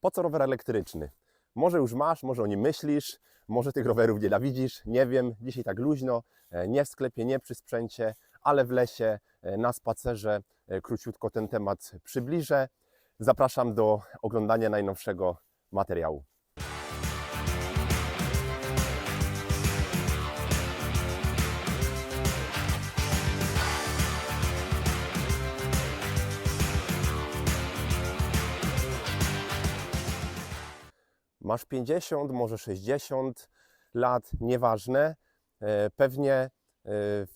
Po co rower elektryczny? Może już masz, może o nim myślisz, może tych rowerów nienawidzisz, nie wiem. Dzisiaj tak luźno, e, nie w sklepie, nie przy sprzęcie, ale w lesie, e, na spacerze e, króciutko ten temat przybliżę. Zapraszam do oglądania najnowszego materiału. Masz 50, może 60 lat, nieważne. E, Pewnie e,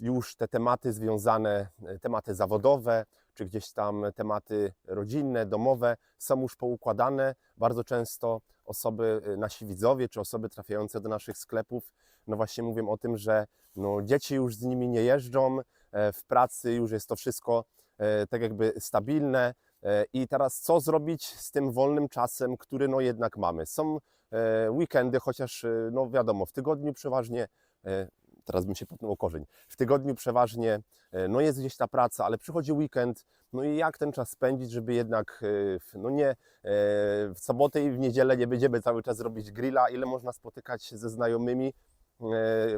już te tematy związane, e, tematy zawodowe, czy gdzieś tam tematy rodzinne, domowe są już poukładane. Bardzo często osoby, nasi widzowie, czy osoby trafiające do naszych sklepów, no właśnie mówią o tym, że no dzieci już z nimi nie jeżdżą, w pracy już jest to wszystko tak jakby stabilne, I teraz co zrobić z tym wolnym czasem, który no jednak mamy? Są e, weekendy, chociaż e, no wiadomo, w tygodniu przeważnie, e, teraz bym się potnął o korzeń, w tygodniu przeważnie no jest gdzieś ta praca, ale przychodzi weekend, no i jak ten czas spędzić, żeby jednak no nie w sobotę i w niedzielę nie będziemy cały czas robić grilla, ile można spotykać ze znajomymi,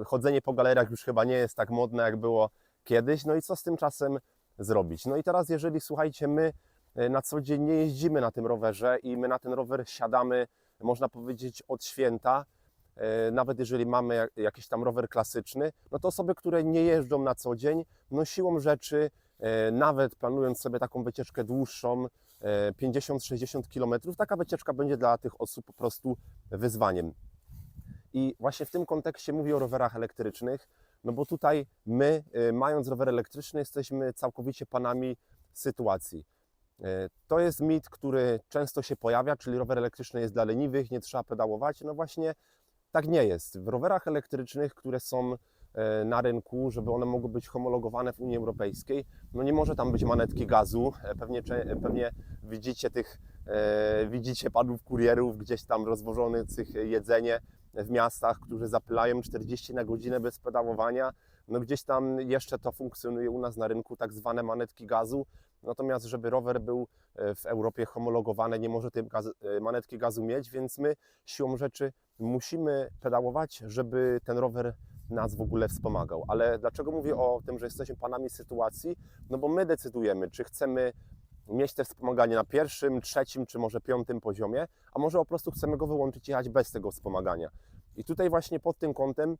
chodzenie po galeriach już chyba nie jest tak modne jak było kiedyś, no i co z tym czasem zrobić? No i teraz jeżeli słuchajcie, my na co dzień nie jeździmy na tym rowerze i my na ten rower siadamy, można powiedzieć, od święta. E, Nawet jeżeli mamy jak- jakiś tam rower klasyczny, no to osoby, które nie jeżdżą na co dzień, no siłą rzeczy, e, nawet planując sobie taką wycieczkę dłuższą, e, 50-60 km, taka wycieczka będzie dla tych osób po prostu wyzwaniem. I właśnie w tym kontekście mówię o rowerach elektrycznych, no bo tutaj my, e, mając rower elektryczny, jesteśmy całkowicie panami sytuacji. E, To jest mit, który często się pojawia, czyli rower elektryczny jest dla leniwych, nie trzeba pedałować. No właśnie tak nie jest. W rowerach elektrycznych, które są e, na rynku, żeby one mogły być homologowane w Unii Europejskiej, no nie może tam być manetki gazu. E, Pewnie, pewnie widzicie tych, widzicie panów kurierów gdzieś tam rozwożonych jedzenie w miastach, którzy zapylają 40 na godzinę bez pedałowania. No gdzieś tam jeszcze to funkcjonuje u nas na rynku, tak zwane manetki gazu. Natomiast, żeby rower był e, w Europie homologowany, nie może tej gaz, e, manetki gazu mieć, więc my siłą rzeczy musimy pedałować, żeby ten rower nas w ogóle wspomagał. Ale dlaczego mówię o tym, że jesteśmy panami sytuacji? No bo my decydujemy, czy chcemy mieć te wspomaganie na pierwszym, trzecim, czy może piątym poziomie, a może po prostu chcemy go wyłączyć i jechać bez tego wspomagania. I tutaj właśnie pod tym kątem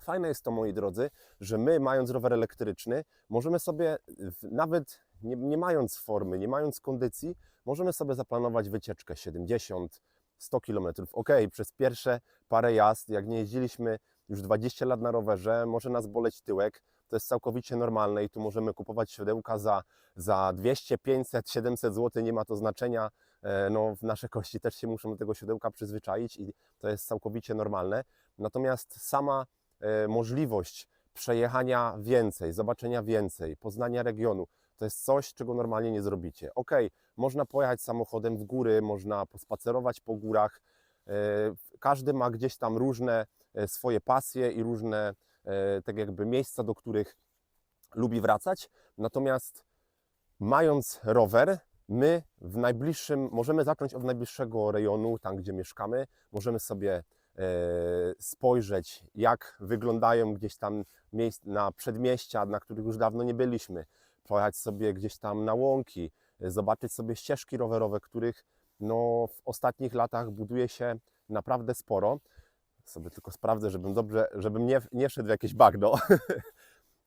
Fajne jest to, moi drodzy, że my, mając rower elektryczny, możemy sobie, nawet nie, nie mając formy, nie mając kondycji, możemy sobie zaplanować wycieczkę 70, 100 km. Ok, przez pierwsze parę jazd, jak nie jeździliśmy już 20 lat na rowerze, może nas boleć tyłek. To jest całkowicie normalne i tu możemy kupować siodełka za, za 200, 500, 700 zł, nie ma to znaczenia. E, No, nasze kości też się muszą do tego siodełka przyzwyczaić i to jest całkowicie normalne. Natomiast sama e, możliwość przejechania więcej, zobaczenia więcej, poznania regionu, to jest coś, czego normalnie nie zrobicie. Ok, można pojechać samochodem w góry, można pospacerować po górach. e, Każdy ma gdzieś tam różne e, swoje pasje i różne e, tak jakby miejsca, do których lubi wracać. Natomiast mając rower, my w najbliższym, możemy zacząć od najbliższego rejonu, tam gdzie mieszkamy, możemy sobie spojrzeć, jak wyglądają gdzieś tam miejsc, na przedmieścia, na których już dawno nie byliśmy, pojechać sobie gdzieś tam na łąki, e, zobaczyć sobie ścieżki rowerowe, których no, w ostatnich latach buduje się naprawdę sporo. Sobie tylko sprawdzę, żebym dobrze, żebym nie, nie wszedł w jakieś bagno.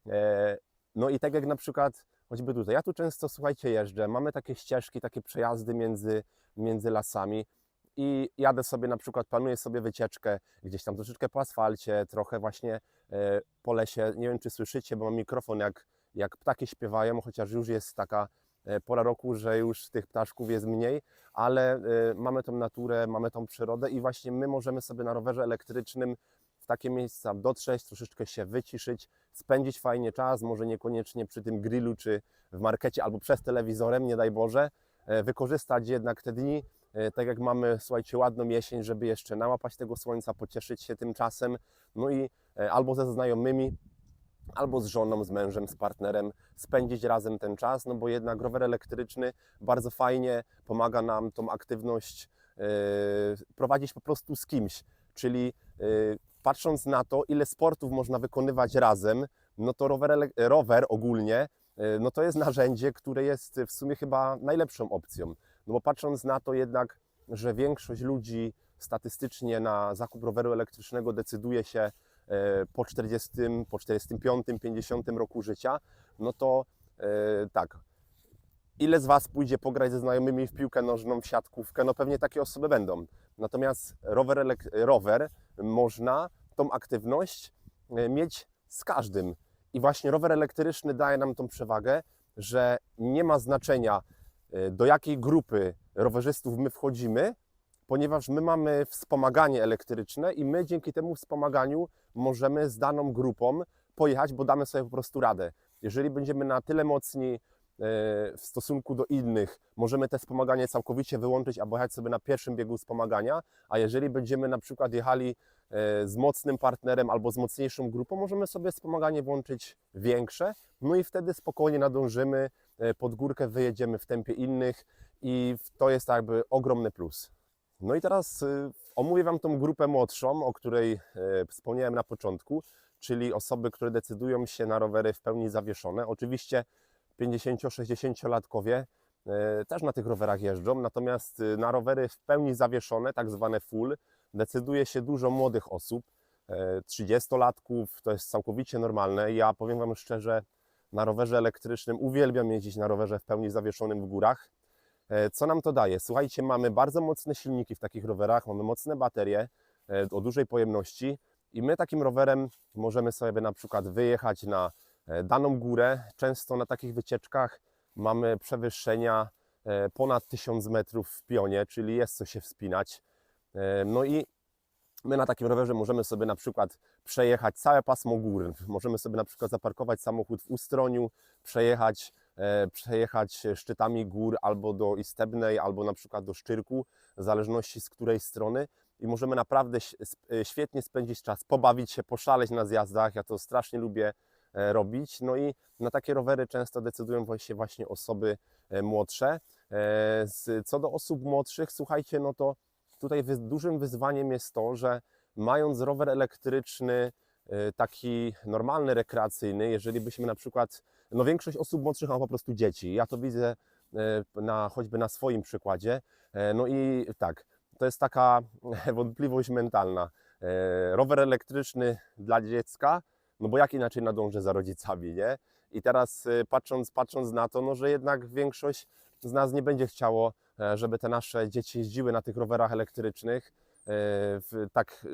E, no i tak jak na przykład choćby tutaj. Ja tu często, słuchajcie, jeżdżę, mamy takie ścieżki, takie przejazdy między, między lasami i jadę sobie na przykład, planuję sobie wycieczkę gdzieś tam troszeczkę po asfalcie, trochę właśnie e, po lesie. Nie wiem, czy słyszycie, bo mam mikrofon, jak, jak ptaki śpiewają, chociaż już jest taka e, pora roku, że już tych ptaszków jest mniej, ale e, mamy tą naturę, mamy tą przyrodę i właśnie my możemy sobie na rowerze elektrycznym w takie miejsca dotrzeć, troszeczkę się wyciszyć, spędzić fajnie czas, może niekoniecznie przy tym grillu czy w markecie albo przez telewizorem, nie daj Boże, e, wykorzystać jednak te dni, tak jak mamy, słuchajcie, ładną jesień, żeby jeszcze nałapać tego słońca, pocieszyć się tym czasem, no i albo ze znajomymi, albo z żoną, z mężem, z partnerem spędzić razem ten czas, no bo jednak rower elektryczny bardzo fajnie pomaga nam tą aktywność prowadzić po prostu z kimś, czyli e, patrząc na to, ile sportów można wykonywać razem, no to rower, rower ogólnie, e, no to jest narzędzie, które jest w sumie chyba najlepszą opcją. No bo patrząc na to jednak, że większość ludzi statystycznie na zakup roweru elektrycznego decyduje się po 40, po 45, 50 roku życia, no to e, tak, ile z Was pójdzie pograć ze znajomymi w piłkę nożną, w siatkówkę? No pewnie takie osoby będą. Natomiast rower, rower można tą aktywność e, mieć z każdym. I właśnie rower elektryczny daje nam tą przewagę, że nie ma znaczenia e, do jakiej grupy rowerzystów my wchodzimy, ponieważ my mamy wspomaganie elektryczne i my dzięki temu wspomaganiu możemy z daną grupą pojechać, bo damy sobie po prostu radę. Jeżeli będziemy na tyle mocni e, w stosunku do innych, możemy te wspomaganie całkowicie wyłączyć albo jechać sobie na pierwszym biegu wspomagania, a jeżeli będziemy na przykład jechali e, z mocnym partnerem albo z mocniejszą grupą, możemy sobie wspomaganie włączyć większe, no i wtedy spokojnie nadążymy, e, pod górkę wyjedziemy w tempie innych i to jest jakby ogromny plus. No i teraz omówię Wam tą grupę młodszą, o której e, wspomniałem na początku, czyli osoby, które decydują się na rowery w pełni zawieszone. Oczywiście 50-60-latkowie e, też na tych rowerach jeżdżą, natomiast y, na rowery w pełni zawieszone, tak zwane full, decyduje się dużo młodych osób, e, 30-latków, to jest całkowicie normalne. Ja powiem Wam szczerze, na rowerze elektrycznym uwielbiam jeździć na rowerze w pełni zawieszonym w górach. E, Co nam to daje? Słuchajcie, mamy bardzo mocne silniki w takich rowerach, mamy mocne baterie e, o dużej pojemności i my takim rowerem możemy sobie na przykład wyjechać na e, daną górę. Często na takich wycieczkach mamy przewyższenia ponad 1000 metrów w pionie, czyli jest co się wspinać. No i my na takim rowerze możemy sobie na przykład przejechać całe pasmo gór. Możemy sobie na przykład zaparkować samochód w Ustroniu, przejechać przejechać szczytami gór albo do Istebnej, albo na przykład do Szczyrku, w zależności z której strony. I możemy naprawdę e, świetnie spędzić czas, pobawić się, poszaleć na zjazdach. Ja to strasznie lubię e, robić. No i na takie rowery często decydują się właśnie osoby e, młodsze. E, Co do osób młodszych, słuchajcie, no to tutaj dużym wyzwaniem jest to, że mając rower elektryczny, e, taki normalny, rekreacyjny, jeżeli byśmy na przykład no większość osób młodszych ma po prostu dzieci. Ja to widzę e, na, choćby na swoim przykładzie. E, No i tak, to jest taka wątpliwość mentalna. E, Rower elektryczny dla dziecka, no bo jak inaczej nadążę za rodzicami, nie? I teraz patrząc, patrząc na to, no że jednak większość z nas nie będzie chciało, żeby te nasze dzieci jeździły na tych rowerach elektrycznych. Tak,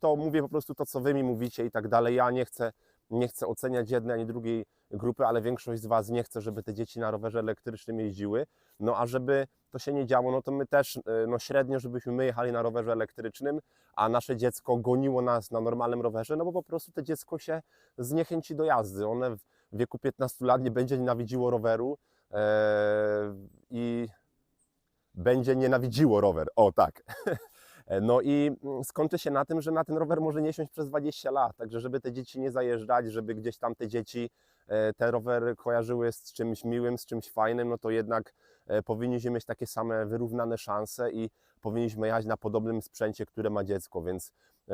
to mówię po prostu to, co wy mi mówicie i tak dalej. Ja nie chcę, nie chcę oceniać jednej ani drugiej grupy, ale większość z Was nie chce, żeby te dzieci na rowerze elektrycznym jeździły. No a żeby to się nie działo, no to my też e, no średnio, żebyśmy my jechali na rowerze elektrycznym, a nasze dziecko goniło nas na normalnym rowerze, no bo po prostu to dziecko się zniechęci do jazdy. One w wieku 15 lat nie będzie nienawidziło roweru e, i będzie nienawidziło rower. O tak. No i mm, skończy się na tym, że na ten rower może nie siąść przez 20 lat. Także żeby te dzieci nie zajeżdżać, żeby gdzieś tam te dzieci e, te rowery kojarzyły z czymś miłym, z czymś fajnym, no to jednak e, powinniśmy mieć takie same wyrównane szanse i powinniśmy jechać na podobnym sprzęcie, które ma dziecko, więc e,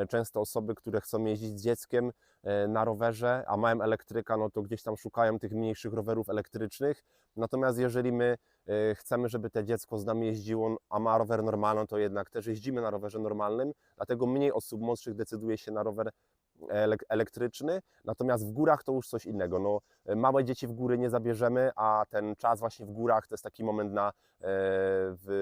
często osoby, które chcą jeździć z dzieckiem e, na rowerze, a mają elektryka, no to gdzieś tam szukają tych mniejszych rowerów elektrycznych. Natomiast jeżeli my e, chcemy, żeby te dziecko z nami jeździło, a ma rower normalny, to jednak też jeździmy na rowerze normalnym, dlatego mniej osób młodszych decyduje się na rower elek- elektryczny, natomiast w górach to już coś innego. No, małe dzieci w góry nie zabierzemy, a ten czas właśnie w górach to jest taki moment na e,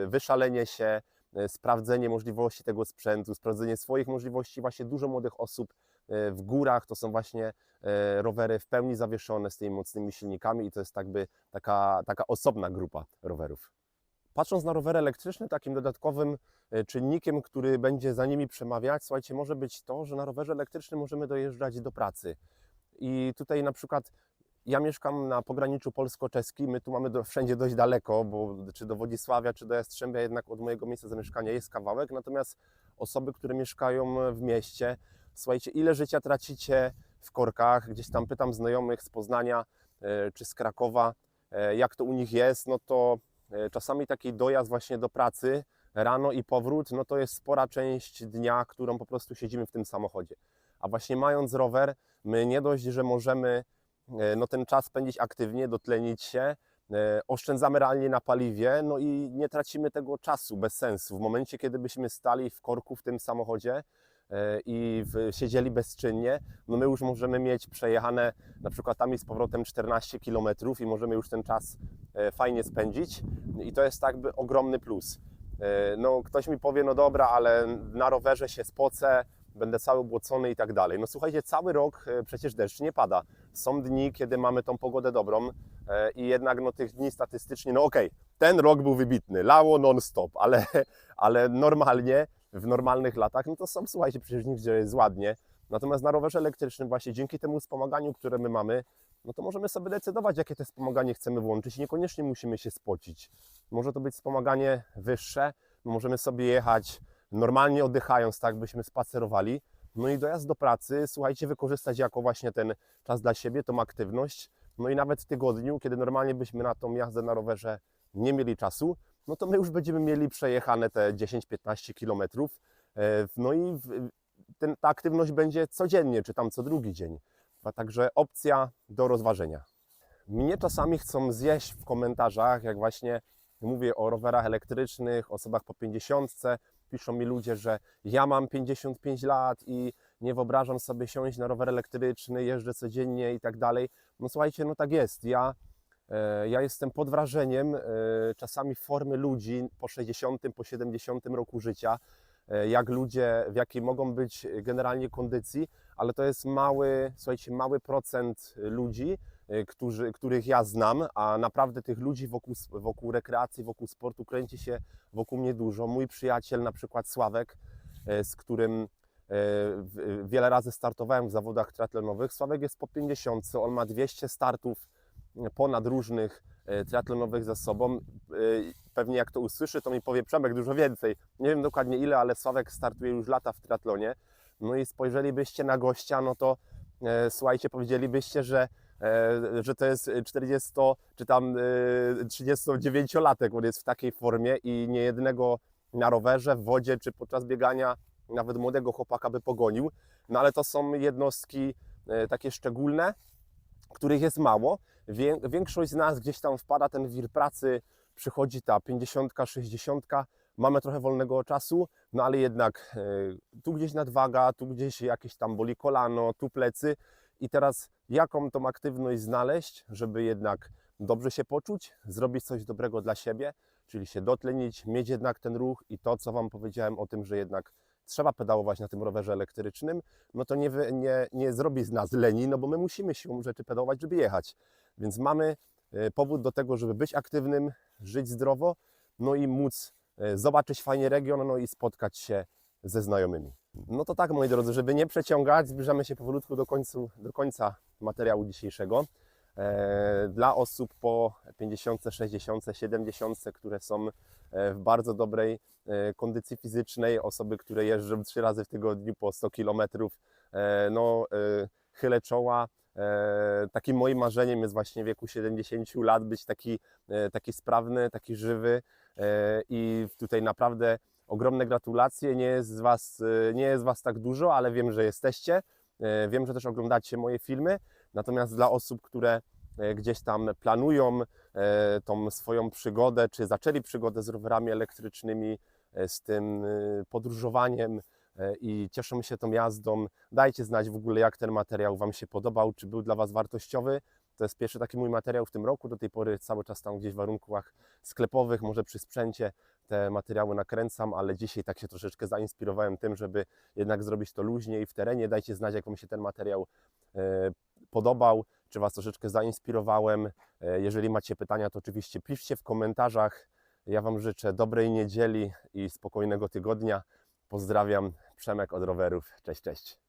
wyszalenie się, e, sprawdzenie możliwości tego sprzętu, sprawdzenie swoich możliwości. Właśnie dużo młodych osób e, w górach to są właśnie e, rowery w pełni zawieszone z tymi mocnymi silnikami i to jest jakby taka, taka osobna grupa rowerów. Patrząc na rowery elektryczne, takim dodatkowym e, czynnikiem, który będzie za nimi przemawiać, słuchajcie, może być to, że na rowerze elektrycznym możemy dojeżdżać do pracy. I tutaj na przykład ja mieszkam na pograniczu polsko-czeskim, my tu mamy do, wszędzie dość daleko, bo czy do Wodzisławia, czy do Jastrzębia jednak od mojego miejsca zamieszkania jest kawałek, natomiast osoby, które mieszkają w mieście, słuchajcie, ile życia tracicie w korkach, gdzieś tam pytam znajomych z Poznania e, czy z Krakowa, e, jak to u nich jest, no to e, czasami taki dojazd właśnie do pracy rano i powrót, no to jest spora część dnia, którą po prostu siedzimy w tym samochodzie. A właśnie mając rower, my nie dość, że możemy no, ten czas spędzić aktywnie, dotlenić się, e, oszczędzamy realnie na paliwie, no i nie tracimy tego czasu bez sensu. W momencie, kiedy byśmy stali w korku w tym samochodzie e, i w, siedzieli bezczynnie, no my już możemy mieć przejechane na przykład tam i z powrotem 14 km i możemy już ten czas e, fajnie spędzić i to jest jakby ogromny plus. E, No ktoś mi powie, no dobra, ale na rowerze się spocę, będę cały obłocony i tak dalej. No słuchajcie, cały rok e, przecież deszcz nie pada. Są dni, kiedy mamy tą pogodę dobrą e, i jednak no, tych dni statystycznie, no okej, ten rok był wybitny, lało non-stop, ale, ale normalnie, w normalnych latach, no to są, słuchajcie, przecież dni, gdzie jest ładnie. Natomiast na rowerze elektrycznym właśnie dzięki temu wspomaganiu, które my mamy, no to możemy sobie decydować, jakie to wspomaganie chcemy włączyć. Niekoniecznie musimy się spocić. Może to być wspomaganie wyższe, możemy sobie jechać normalnie oddychając, tak byśmy spacerowali. No i dojazd do pracy, słuchajcie, wykorzystać jako właśnie ten czas dla siebie, tą aktywność. No i nawet w tygodniu, kiedy normalnie byśmy na tą jazdę na rowerze nie mieli czasu, no to my już będziemy mieli przejechane te 10-15 kilometrów. E, No i ten, ta aktywność będzie codziennie, czy tam co drugi dzień. A także opcja do rozważenia. Mnie czasami chcą zjeść w komentarzach, jak właśnie mówię o rowerach elektrycznych, osobach po 50. Piszą mi ludzie, że ja mam 55 lat i nie wyobrażam sobie siąść na rower elektryczny, jeżdżę codziennie i tak dalej. No słuchajcie, no tak jest. Ja, e, ja jestem pod wrażeniem e, czasami formy ludzi po 60, po 70 roku życia, e, jak ludzie, w jakiej mogą być generalnie kondycji, ale to jest mały, słuchajcie, mały procent ludzi, którzy, których ja znam, a naprawdę tych ludzi wokół, wokół rekreacji, wokół sportu kręci się wokół mnie dużo. Mój przyjaciel, na przykład Sławek, e, z którym w- wiele razy startowałem w zawodach triatlonowych. Sławek jest po 50, on ma 200 startów ponad różnych triatlonowych za sobą. Pewnie jak to usłyszy, to mi powie Przemek dużo więcej. Nie wiem dokładnie ile, ale Sławek startuje już lata w triatlonie. No i spojrzelibyście na gościa, no to słuchajcie, powiedzielibyście, że, że to jest 40 czy tam e, 39-latek, on jest w takiej formie i nie jednego na rowerze, w wodzie czy podczas biegania nawet młodego chłopaka by pogonił. No ale to są jednostki e, takie szczególne, których jest mało. Wię, większość z nas gdzieś tam wpada ten wir pracy, przychodzi ta 50, 60, mamy trochę wolnego czasu, no ale jednak e, tu gdzieś nadwaga, tu gdzieś jakieś tam boli kolano, tu plecy. I teraz jaką tą aktywność znaleźć, żeby jednak dobrze się poczuć, zrobić coś dobrego dla siebie, czyli się dotlenić, mieć jednak ten ruch i to, co Wam powiedziałem o tym, że jednak trzeba pedałować na tym rowerze elektrycznym, no to nie, nie, nie zrobi z nas leni, no bo my musimy siłą rzeczy pedałować, żeby jechać. Więc mamy e, powód do tego, żeby być aktywnym, żyć zdrowo, no i móc e, zobaczyć fajnie region, no i spotkać się ze znajomymi. No to tak, moi drodzy, żeby nie przeciągać, zbliżamy się powolutku do, końcu, do końca materiału dzisiejszego. E, Dla osób po 50, 60, 70, które są e, w bardzo dobrej e, kondycji fizycznej, osoby, które jeżdżą trzy razy w tygodniu po 100 km, no chylę czoła. Takim moim marzeniem jest właśnie w wieku 70 lat być taki, taki sprawny, taki żywy i tutaj naprawdę ogromne gratulacje. Nie jest, z was, e, nie jest Was tak dużo, ale wiem, że jesteście. E, Wiem, że też oglądacie moje filmy. Natomiast dla osób, które e, gdzieś tam planują e, tą swoją przygodę, czy zaczęli przygodę z rowerami elektrycznymi, z tym e, podróżowaniem i cieszą się tą jazdą, dajcie znać w ogóle, jak ten materiał Wam się podobał, czy był dla Was wartościowy. To jest pierwszy taki mój materiał w tym roku. Do tej pory cały czas tam gdzieś w warunkach sklepowych, może przy sprzęcie te materiały nakręcam, ale dzisiaj tak się troszeczkę zainspirowałem tym, żeby jednak zrobić to luźniej w terenie. Dajcie znać, jak Wam się ten materiał e, podobał, czy Was troszeczkę zainspirowałem. E, Jeżeli macie pytania, to oczywiście piszcie w komentarzach. Ja Wam życzę dobrej niedzieli i spokojnego tygodnia. Pozdrawiam, Przemek od rowerów. Cześć, cześć.